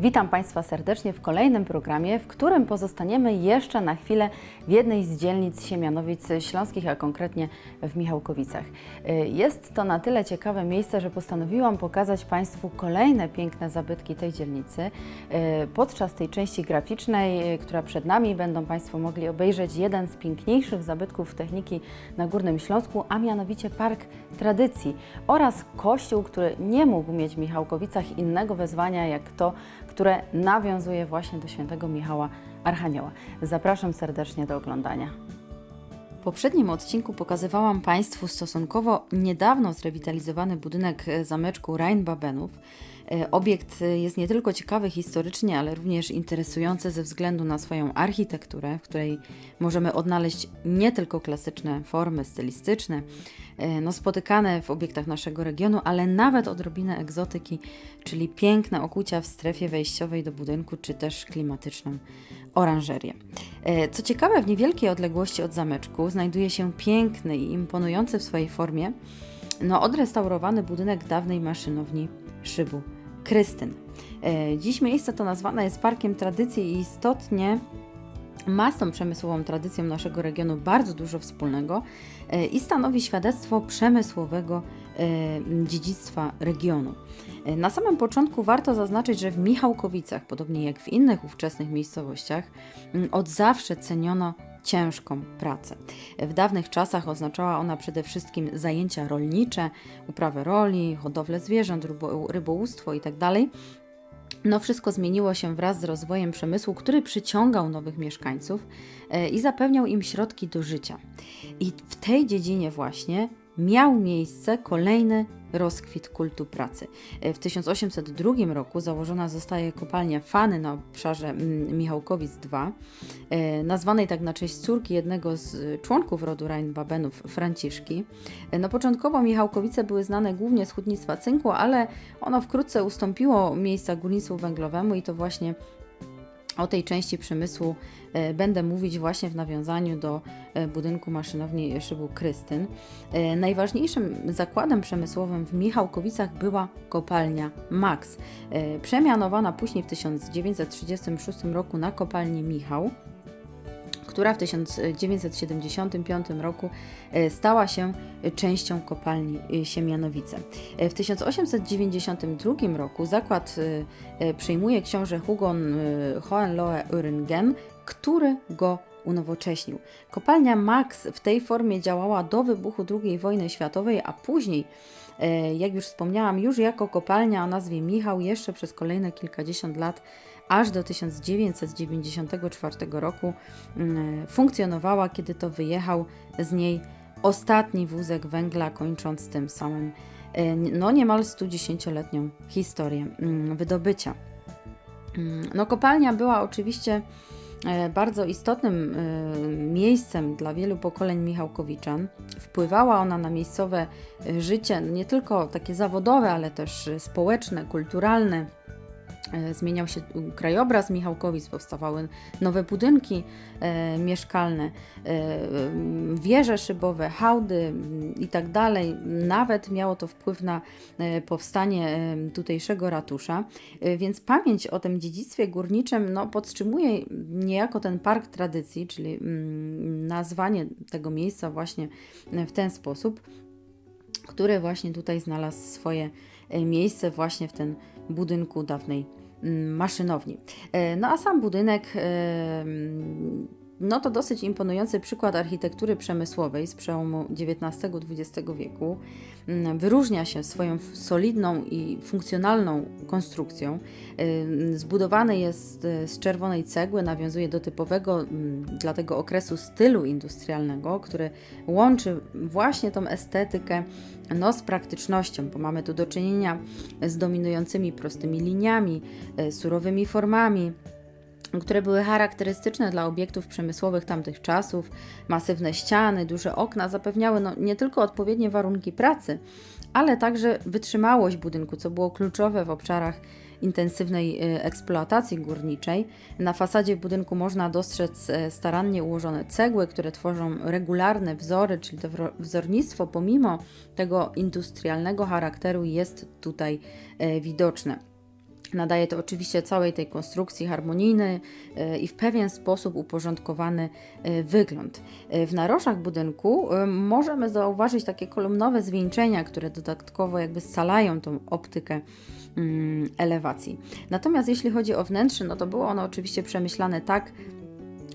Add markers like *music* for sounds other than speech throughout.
Witam Państwa serdecznie w kolejnym programie, w którym pozostaniemy jeszcze na chwilę w jednej z dzielnic Siemianowic Śląskich, a konkretnie w Michałkowicach. Jest to na tyle ciekawe miejsce, że postanowiłam pokazać Państwu kolejne piękne zabytki tej dzielnicy. Podczas tej części graficznej, która przed nami, będą Państwo mogli obejrzeć jeden z piękniejszych zabytków techniki na Górnym Śląsku, a mianowicie Park Tradycji oraz kościół, który nie mógł mieć w Michałkowicach innego wezwania jak to, które nawiązuje właśnie do świętego Michała Archanioła. Zapraszam serdecznie do oglądania. W poprzednim odcinku pokazywałam Państwu stosunkowo niedawno zrewitalizowany budynek e, zameczku Rheinbabenów. E, Obiekt e, jest nie tylko ciekawy historycznie, ale również interesujący ze względu na swoją architekturę, w której możemy odnaleźć nie tylko klasyczne formy stylistyczne, e, no spotykane w obiektach naszego regionu, ale nawet odrobinę egzotyki, czyli piękne okucia w strefie wejściowej do budynku, czy też klimatyczną oranżerię. Co ciekawe, w niewielkiej odległości od zameczku znajduje się piękny i imponujący w swojej formie no, odrestaurowany budynek dawnej maszynowni szybu Krystyn. E, Dziś miejsce to nazwane jest Parkiem Tradycji i istotnie ma z tą przemysłową tradycją naszego regionu bardzo dużo wspólnego e, i stanowi świadectwo przemysłowego e, dziedzictwa regionu. Na samym początku warto zaznaczyć, że w Michałkowicach, podobnie jak w innych ówczesnych miejscowościach, od zawsze ceniono ciężką pracę. W dawnych czasach oznaczała ona przede wszystkim zajęcia rolnicze, uprawę roli, hodowlę zwierząt, rybo- rybołówstwo itd. No, wszystko zmieniło się wraz z rozwojem przemysłu, który przyciągał nowych mieszkańców e, i zapewniał im środki do życia. I w tej dziedzinie właśnie miał miejsce kolejny rozkwit kultu pracy. E, W 1802 roku założona zostaje kopalnia Fany na obszarze mm, Michałkowic II, e, nazwanej tak na cześć córki jednego z e, członków rodu Rheinbabenów, Franciszki. No, początkowo Michałkowice były znane głównie z hutnictwa cynku, ale ono wkrótce ustąpiło miejsca górnictwu węglowemu i to właśnie o tej części przemysłu e, będę mówić właśnie w nawiązaniu do e, budynku maszynowni szybu Krystyn. E, Najważniejszym zakładem przemysłowym w Michałkowicach była kopalnia Max, przemianowana później w 1936 roku na kopalnię Michał która w 1975 roku e, stała się częścią kopalni e, Siemianowice. E, W 1892 roku zakład przejmuje książę Hugon Hohenlohe-Öringen, który go unowocześnił. Kopalnia Max w tej formie działała do wybuchu II wojny światowej, a później, jak już wspomniałam, już jako kopalnia o nazwie Michał jeszcze przez kolejne kilkadziesiąt lat aż do 1994 roku mm, funkcjonowała, kiedy to wyjechał z niej ostatni wózek węgla, kończąc tym samym e, no niemal 110-letnią historię mm, wydobycia. Mm, No, kopalnia była oczywiście e, bardzo istotnym e, miejscem dla wielu pokoleń Michałkowiczan. Wpływała ona na miejscowe e, życie, nie tylko takie zawodowe, ale też e, społeczne, kulturalne. E, Zmieniał się krajobraz Michałkowic, powstawały nowe budynki e, mieszkalne, e, wieże szybowe, hałdy i tak dalej. Nawet miało to wpływ na e, powstanie e, tutejszego ratusza. E, Więc pamięć o tym dziedzictwie górniczym no, podtrzymuje niejako ten park tradycji, czyli nazwanie tego miejsca właśnie w ten sposób, który właśnie tutaj znalazł swoje miejsce właśnie w tym budynku dawnej maszynowni. E, No a sam budynek e, mm, no to dosyć imponujący przykład architektury przemysłowej z przełomu XIX-XX wieku. Mm, Wyróżnia się swoją solidną i funkcjonalną konstrukcją. Zbudowany jest e, z czerwonej cegły, nawiązuje do typowego mm, dla tego okresu stylu industrialnego, który łączy właśnie tą estetykę no, z praktycznością, bo mamy tu do czynienia z dominującymi prostymi liniami, e, surowymi formami, które były charakterystyczne dla obiektów przemysłowych tamtych czasów. Masywne ściany, duże okna zapewniały no, nie tylko odpowiednie warunki pracy, ale także wytrzymałość budynku, co było kluczowe w obszarach intensywnej e, eksploatacji górniczej. Na fasadzie budynku można dostrzec e, starannie ułożone cegły, które tworzą regularne wzory, czyli to wzornictwo pomimo tego industrialnego charakteru jest tutaj e, widoczne. Nadaje to oczywiście całej tej konstrukcji harmonijny e, i w pewien sposób uporządkowany e, wygląd. E, W narożach budynku możemy zauważyć takie kolumnowe zwieńczenia, które dodatkowo jakby scalają tą optykę mm, elewacji. Natomiast jeśli chodzi o wnętrze, no to było ono oczywiście przemyślane tak,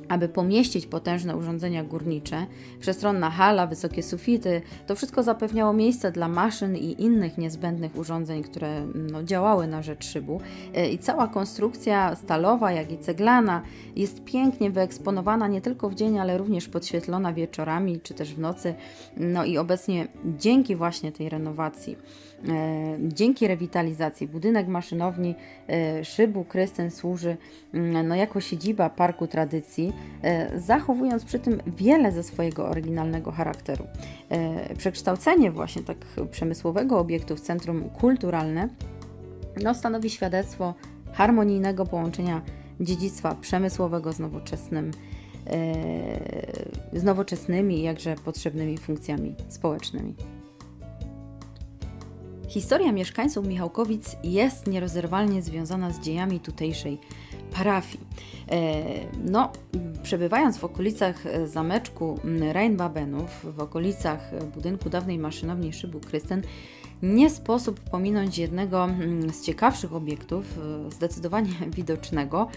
aby pomieścić potężne urządzenia górnicze, przestronna hala, wysokie sufity, to wszystko zapewniało miejsce dla maszyn i innych niezbędnych urządzeń, które no, działały na rzecz szybu. E, I cała konstrukcja stalowa, jak i ceglana jest pięknie wyeksponowana nie tylko w dzień, ale również podświetlona wieczorami czy też w nocy. No i obecnie dzięki właśnie tej renowacji, dzięki rewitalizacji, budynek maszynowni e, szybu Krystyn służy mm, no, jako siedziba Parku Tradycji, e, zachowując przy tym wiele ze swojego oryginalnego charakteru. E, Przekształcenie właśnie tak przemysłowego obiektu w centrum kulturalne no, stanowi świadectwo harmonijnego połączenia dziedzictwa przemysłowego z nowoczesnym, e, z nowoczesnymi, jakże potrzebnymi funkcjami społecznymi. Historia mieszkańców Michałkowic jest nierozerwalnie związana z dziejami tutejszej parafii. E, No, przebywając w okolicach e, zameczku Rheinbabenów, w okolicach e, budynku dawnej maszynowni Szybu Krysten, nie sposób pominąć jednego z ciekawszych obiektów, zdecydowanie *laughs* widocznego,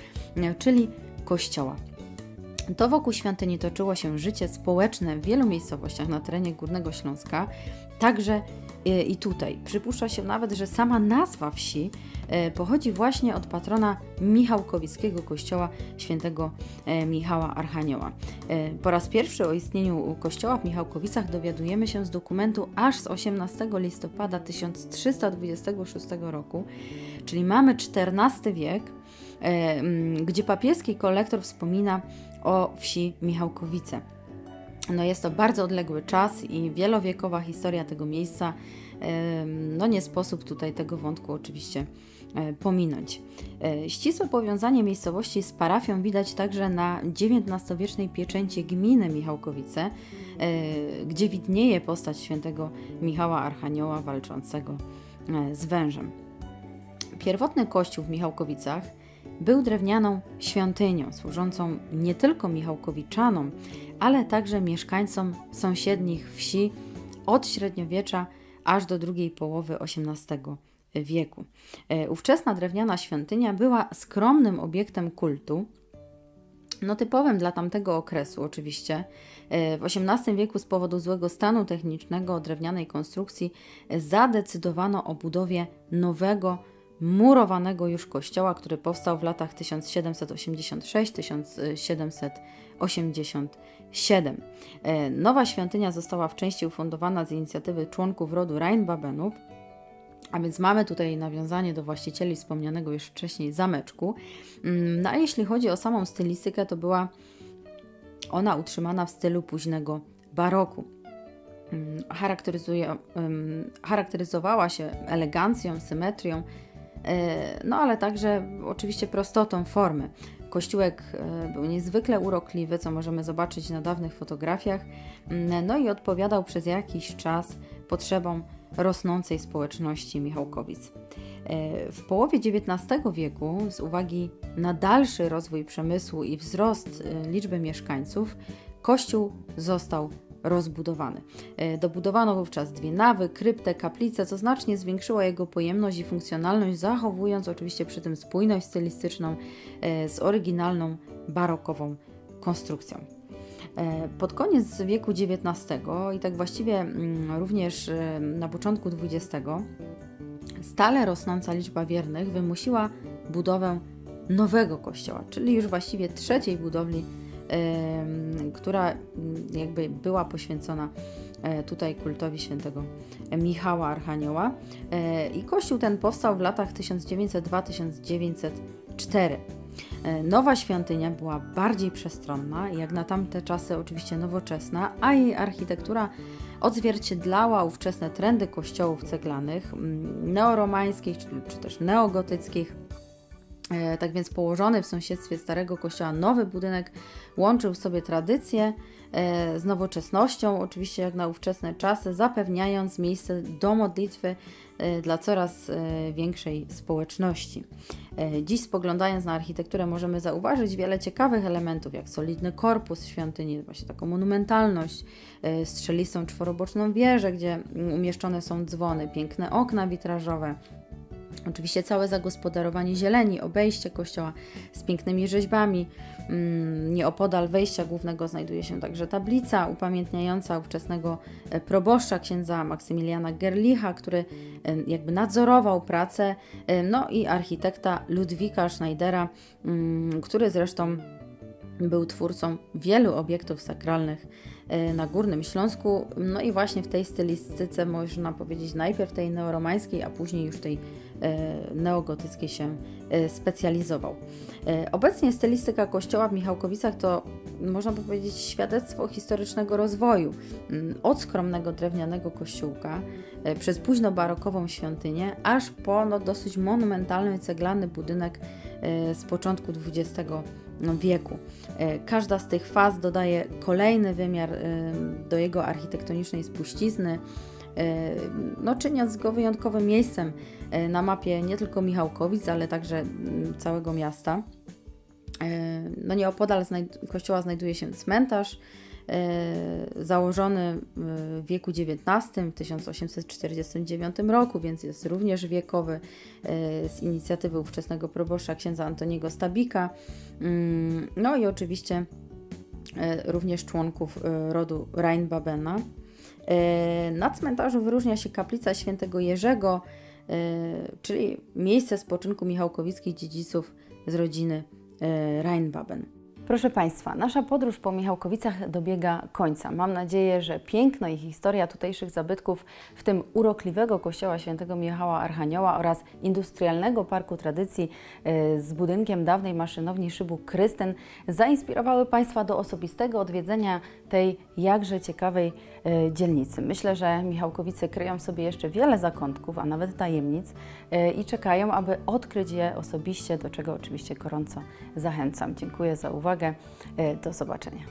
czyli kościoła. To wokół świątyni toczyło się życie społeczne w wielu miejscowościach na terenie Górnego Śląska, także e, i tutaj. Przypuszcza się nawet, że sama nazwa wsi e, pochodzi właśnie od patrona Michałkowickiego kościoła świętego e, Michała Archanioła. Po raz pierwszy o istnieniu kościoła w Michałkowicach dowiadujemy się z dokumentu aż z 18 listopada 1326 roku, czyli mamy XIV wiek, gdzie papieski kolektor wspomina o wsi Michałkowice. No jest to bardzo odległy czas i wielowiekowa historia tego miejsca. No nie sposób tutaj tego wątku oczywiście e, pominąć. E, Ścisłe powiązanie miejscowości z parafią widać także na XIX-wiecznej pieczęci gminy Michałkowice, e, gdzie widnieje postać świętego Michała Archanioła walczącego z wężem. Pierwotny kościół w Michałkowicach był drewnianą świątynią służącą nie tylko Michałkowiczanom, ale także mieszkańcom sąsiednich wsi od średniowiecza aż do drugiej połowy XVIII wieku. E, Ówczesna drewniana świątynia była skromnym obiektem kultu, no typowym dla tamtego okresu oczywiście. E, W XVIII wieku z powodu złego stanu technicznego drewnianej konstrukcji zadecydowano o budowie nowego, murowanego już kościoła, który powstał w latach 1786-1787. E, Nowa świątynia została w części ufundowana z inicjatywy członków rodu Rheinbabenów, a więc mamy tutaj nawiązanie do właścicieli wspomnianego już wcześniej zameczku. Mm, No a jeśli chodzi o samą stylistykę, to była ona utrzymana w stylu późnego baroku. Mm, Charakteryzuje, charakteryzowała się elegancją, symetrią, no ale także oczywiście prostotą formy. Kościółek e, był niezwykle urokliwy, co możemy zobaczyć na dawnych fotografiach, Mm, no i odpowiadał przez jakiś czas potrzebom rosnącej społeczności Michałkowic. E, W połowie XIX wieku, z uwagi na dalszy rozwój przemysłu i wzrost e, liczby mieszkańców, kościół został rozbudowany. E, Dobudowano wówczas dwie nawy, kryptę, kaplicę, co znacznie zwiększyło jego pojemność i funkcjonalność, zachowując oczywiście przy tym spójność stylistyczną e, z oryginalną barokową konstrukcją. E, Pod koniec wieku XIX i tak właściwie mm, również na początku XX stale rosnąca liczba wiernych wymusiła budowę nowego kościoła, czyli już właściwie trzeciej budowli, która mm, jakby była poświęcona e, tutaj kultowi świętego Michała Archanioła. E, I kościół ten powstał w latach 1902-1904. E, Nowa świątynia była bardziej przestronna, jak na tamte czasy oczywiście nowoczesna, a jej architektura odzwierciedlała ówczesne trendy kościołów ceglanych, neoromańskich czy też neogotyckich. E, Tak więc położony w sąsiedztwie starego kościoła nowy budynek łączył sobie tradycję e, z nowoczesnością, oczywiście jak na ówczesne czasy, zapewniając miejsce do modlitwy e, dla coraz większej społeczności. Dziś spoglądając na architekturę możemy zauważyć wiele ciekawych elementów, jak solidny korpus świątyni, właśnie taką monumentalność, strzelistą czworoboczną wieżę, gdzie umieszczone są dzwony, piękne okna witrażowe, Oczywiście całe zagospodarowanie zieleni, obejście kościoła z pięknymi rzeźbami. Mm, Nieopodal wejścia głównego znajduje się także tablica upamiętniająca ówczesnego e, proboszcza księdza Maksymiliana Gerlicha, który jakby nadzorował pracę, no i architekta Ludwika Schneidera, mm, który zresztą był twórcą wielu obiektów sakralnych na Górnym Śląsku. No i właśnie w tej stylistyce można powiedzieć najpierw tej neoromańskiej, a później już tej e, neogotyckiej się e, specjalizował. Obecnie stylistyka kościoła w Michałkowicach to można powiedzieć świadectwo historycznego rozwoju. Mm, Od skromnego drewnianego kościółka przez późno barokową świątynię, aż po no, dosyć monumentalny ceglany budynek z początku XX wieku. E, Każda z tych faz dodaje kolejny wymiar e, do jego architektonicznej spuścizny, e, no, czyniąc go wyjątkowym miejscem e, na mapie nie tylko Michałkowic, ale także całego miasta. E, No nieopodal kościoła znajduje się cmentarz, e, założony w wieku XIX, w 1849 roku, więc jest również wiekowy, e, z inicjatywy ówczesnego proboszcza księdza Antoniego Stabika. Mm, No i oczywiście e, również członków e, rodu Rheinbabena. E, Na cmentarzu wyróżnia się kaplica świętego Jerzego, e, czyli miejsce spoczynku michałkowickich dziedziców z rodziny e, Rheinbaben. Proszę Państwa, nasza podróż po Michałkowicach dobiega końca. Mam nadzieję, że piękno i historia tutejszych zabytków, w tym urokliwego kościoła świętego Michała Archanioła oraz industrialnego parku tradycji e, z budynkiem dawnej maszynowni szybu Krystyn zainspirowały Państwa do osobistego odwiedzenia tej jakże ciekawej e, dzielnicy. Myślę, że Michałkowice kryją w sobie jeszcze wiele zakątków, a nawet tajemnic e, i czekają, aby odkryć je osobiście, do czego oczywiście gorąco zachęcam. Dziękuję za uwagę. E, Do zobaczenia.